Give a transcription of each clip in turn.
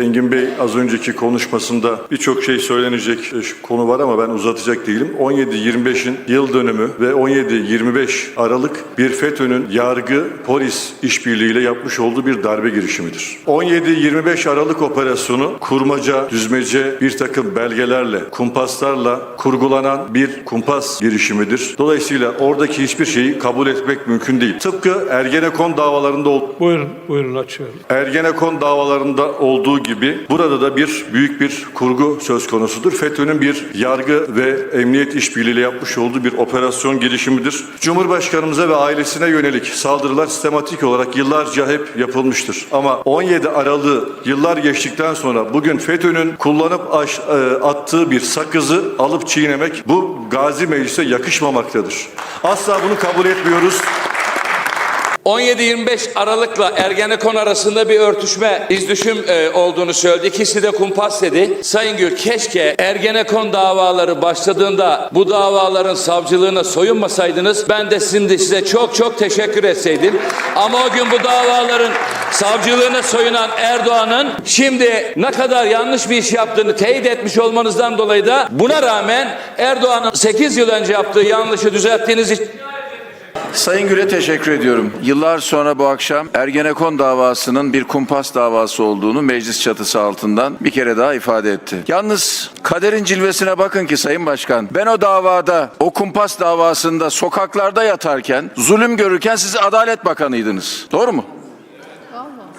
Engin Bey az önceki konuşmasında birçok şey söylenecek e, konu var ama ben uzatacak değilim. 17-25'in yıl dönümü ve 17-25 Aralık bir FETÖ'nün yargı polis işbirliğiyle yapmış olduğu bir darbe girişimidir. 17-25 Aralık operasyonu kurmaca, düzmece bir takım belgelerle, kumpaslarla kurgulanan bir kumpas girişimidir. Dolayısıyla oradaki hiçbir şeyi kabul etmek mümkün değil. Tıpkı Ergenekon davalarında olduğu Buyurun, buyurun açıyorum. Ergenekon davalarında olduğu gibi burada da bir büyük bir kurgu söz konusudur. FETÖ'nün bir yargı ve emniyet işbirliğiyle yapmış olduğu bir operasyon girişimidir. Cumhurbaşkanımıza ve ailesine yönelik saldırılar sistematik olarak yıllarca hep yapılmıştır. Ama 17 Aralık'ı yıllar geçtikten sonra bugün FETÖ'nün kullanıp aş- e, attığı bir sakızı alıp çiğnemek bu gazi meclise yakışmamaktadır. Asla bunu kabul etmiyoruz. 17-25 Aralık'la Ergenekon arasında bir örtüşme, izdüşüm e, olduğunu söyledi. İkisi de kumpas dedi. Sayın Gül keşke Ergenekon davaları başladığında bu davaların savcılığına soyunmasaydınız. Ben de şimdi size çok çok teşekkür etseydim. Ama o gün bu davaların savcılığına soyunan Erdoğan'ın şimdi ne kadar yanlış bir iş yaptığını teyit etmiş olmanızdan dolayı da buna rağmen Erdoğan'ın 8 yıl önce yaptığı yanlışı düzelttiğiniz için Sayın Gül'e teşekkür ediyorum. Yıllar sonra bu akşam Ergenekon davasının bir kumpas davası olduğunu meclis çatısı altından bir kere daha ifade etti. Yalnız kaderin cilvesine bakın ki Sayın Başkan, ben o davada, o kumpas davasında sokaklarda yatarken, zulüm görürken siz Adalet Bakanıydınız. Doğru mu?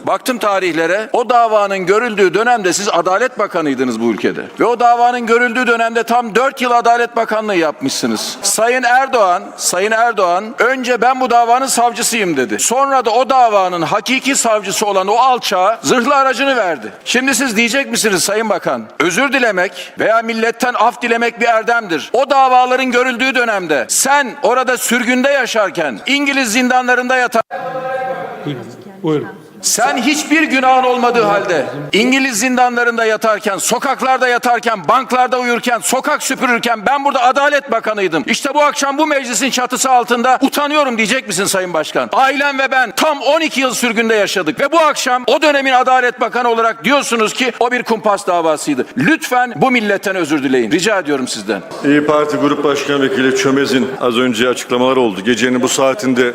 Baktım tarihlere. O davanın görüldüğü dönemde siz Adalet Bakanıydınız bu ülkede. Ve o davanın görüldüğü dönemde tam 4 yıl Adalet Bakanlığı yapmışsınız. Sayın Erdoğan, Sayın Erdoğan önce ben bu davanın savcısıyım dedi. Sonra da o davanın hakiki savcısı olan o alçağa zırhlı aracını verdi. Şimdi siz diyecek misiniz Sayın Bakan? Özür dilemek veya milletten af dilemek bir erdemdir. O davaların görüldüğü dönemde sen orada sürgünde yaşarken İngiliz zindanlarında yatan Buyurun, buyurun. Sen hiçbir günahın olmadığı halde İngiliz zindanlarında yatarken, sokaklarda yatarken, banklarda uyurken, sokak süpürürken ben burada Adalet Bakanıydım. İşte bu akşam bu meclisin çatısı altında utanıyorum diyecek misin Sayın Başkan? Ailem ve ben tam 12 yıl sürgünde yaşadık ve bu akşam o dönemin Adalet Bakanı olarak diyorsunuz ki o bir kumpas davasıydı. Lütfen bu milletten özür dileyin. Rica ediyorum sizden. İyi Parti Grup Başkan Vekili Çömez'in az önce açıklamalar oldu. Gecenin bu saatinde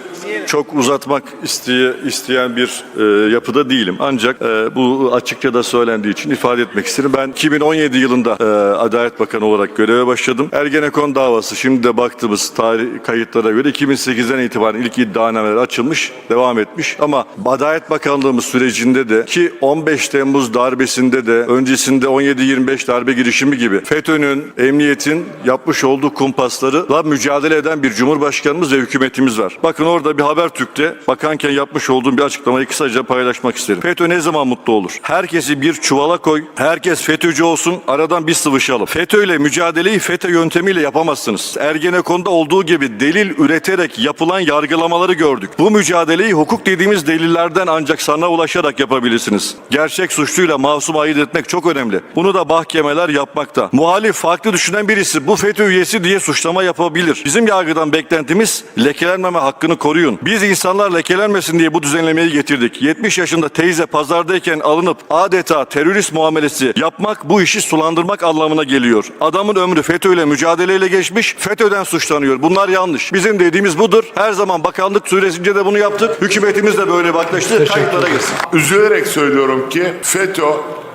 çok uzatmak isteye, isteyen bir e, yapıda değilim. Ancak e, bu açıkça da söylendiği için ifade etmek isterim. Ben 2017 yılında e, Adalet Bakanı olarak göreve başladım. Ergenekon davası şimdi de baktığımız tarih kayıtlara göre 2008'den itibaren ilk iddianameler açılmış, devam etmiş. Ama Adalet Bakanlığımız sürecinde de ki 15 Temmuz darbesinde de öncesinde 17-25 darbe girişimi gibi FETÖ'nün, emniyetin yapmış olduğu kumpaslarla mücadele eden bir cumhurbaşkanımız ve hükümetimiz var. Bakın orada bir Habertürk'te bakanken yapmış olduğum bir açıklamayı kısaca paylaşmak isterim. FETÖ ne zaman mutlu olur? Herkesi bir çuvala koy, herkes FETÖ'cü olsun, aradan bir sıvışalım. FETÖ ile mücadeleyi FETÖ yöntemiyle yapamazsınız. Ergenekon'da olduğu gibi delil üreterek yapılan yargılamaları gördük. Bu mücadeleyi hukuk dediğimiz delillerden ancak sana ulaşarak yapabilirsiniz. Gerçek suçluyla masum ayırt etmek çok önemli. Bunu da mahkemeler yapmakta. Muhalif farklı düşünen birisi bu FETÖ üyesi diye suçlama yapabilir. Bizim yargıdan beklentimiz lekelenmeme hakkını koruyun. Biz insanlar lekelenmesin diye bu düzenlemeyi getirdik. 70 yaşında teyze pazardayken alınıp adeta terörist muamelesi yapmak bu işi sulandırmak anlamına geliyor. Adamın ömrü FETÖ ile mücadeleyle geçmiş, FETÖ'den suçlanıyor. Bunlar yanlış. Bizim dediğimiz budur. Her zaman bakanlık süresince de bunu yaptık. Hükümetimiz de böyle baklaştı. Kayıtlara geçsin. Üzülerek söylüyorum ki FETÖ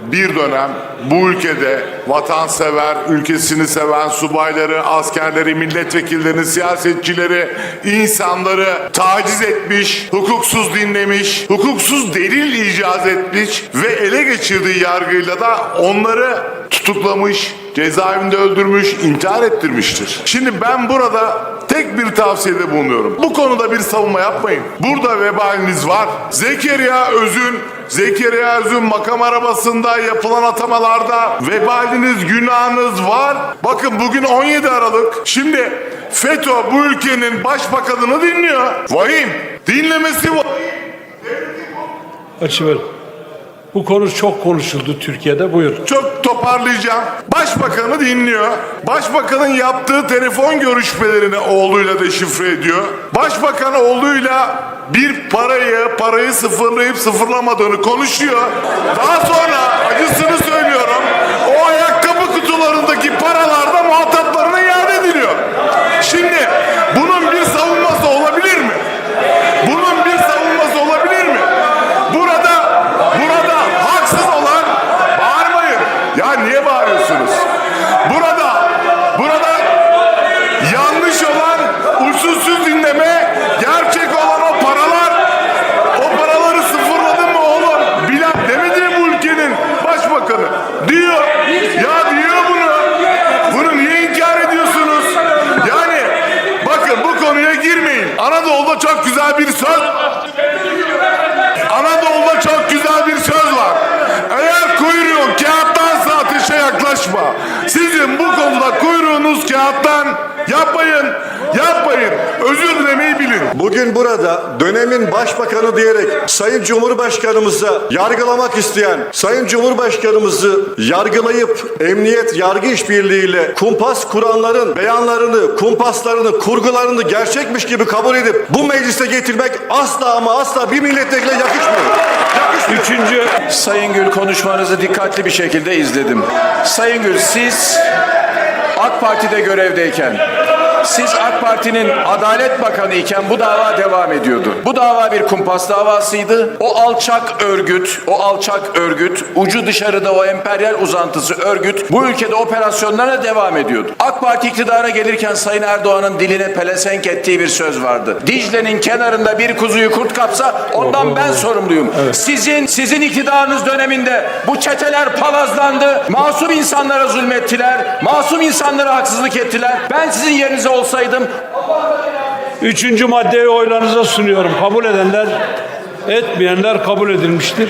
bir dönem bu ülkede vatansever, ülkesini seven subayları, askerleri, milletvekillerini, siyasetçileri, insanları taciz etmiş, hukuksuz dinlemiş, hukuksuz delil icaz etmiş ve ele geçirdiği yargıyla da onları tutuklamış, cezaevinde öldürmüş, intihar ettirmiştir. Şimdi ben burada tek bir tavsiyede bulunuyorum. Bu konuda bir savunma yapmayın. Burada vebaliniz var. Zekeriya Öz'ün Zekeriya Öz'ün makam arabasında yapılan atamalarda vebaliniz, günahınız var. Bakın bugün 17 Aralık. Şimdi FETÖ bu ülkenin başbakanını dinliyor. Vahim. Dinlemesi vahim. Açıver. Bu konu çok konuşuldu Türkiye'de. Buyur. Çok toparlayacağım. Başbakanı dinliyor. Başbakanın yaptığı telefon görüşmelerini oğluyla deşifre ediyor. Başbakan oğluyla bir parayı, parayı sıfırlayıp sıfırlamadığını konuşuyor. Daha sonra acısını söylüyorum. O ayakkabı kutularındaki paralarda muhatap çok güzel bir söz. Bugün burada dönemin başbakanı diyerek Sayın Cumhurbaşkanımızı yargılamak isteyen, Sayın Cumhurbaşkanımızı yargılayıp emniyet yargı işbirliğiyle kumpas kuranların beyanlarını, kumpaslarını, kurgularını gerçekmiş gibi kabul edip bu meclise getirmek asla ama asla bir milletvekiline yakışmıyor. Yakışmıyor. Üçüncü Sayın Gül konuşmanızı dikkatli bir şekilde izledim. Sayın Gül siz AK Parti'de görevdeyken siz AK Parti'nin Adalet Bakanı iken bu dava devam ediyordu. Bu dava bir kumpas davasıydı. O alçak örgüt, o alçak örgüt, ucu dışarıda o emperyal uzantısı örgüt bu ülkede operasyonlarına devam ediyordu. AK Parti iktidara gelirken Sayın Erdoğan'ın diline pelesenk ettiği bir söz vardı. Dicle'nin kenarında bir kuzuyu kurt kapsa ondan ben sorumluyum. Sizin sizin iktidarınız döneminde bu çeteler palazlandı. Masum insanlara zulmettiler. Masum insanlara haksızlık ettiler. Ben sizin yerinize olsaydım Üçüncü maddeyi oylarınıza sunuyorum. Kabul edenler, etmeyenler kabul edilmiştir.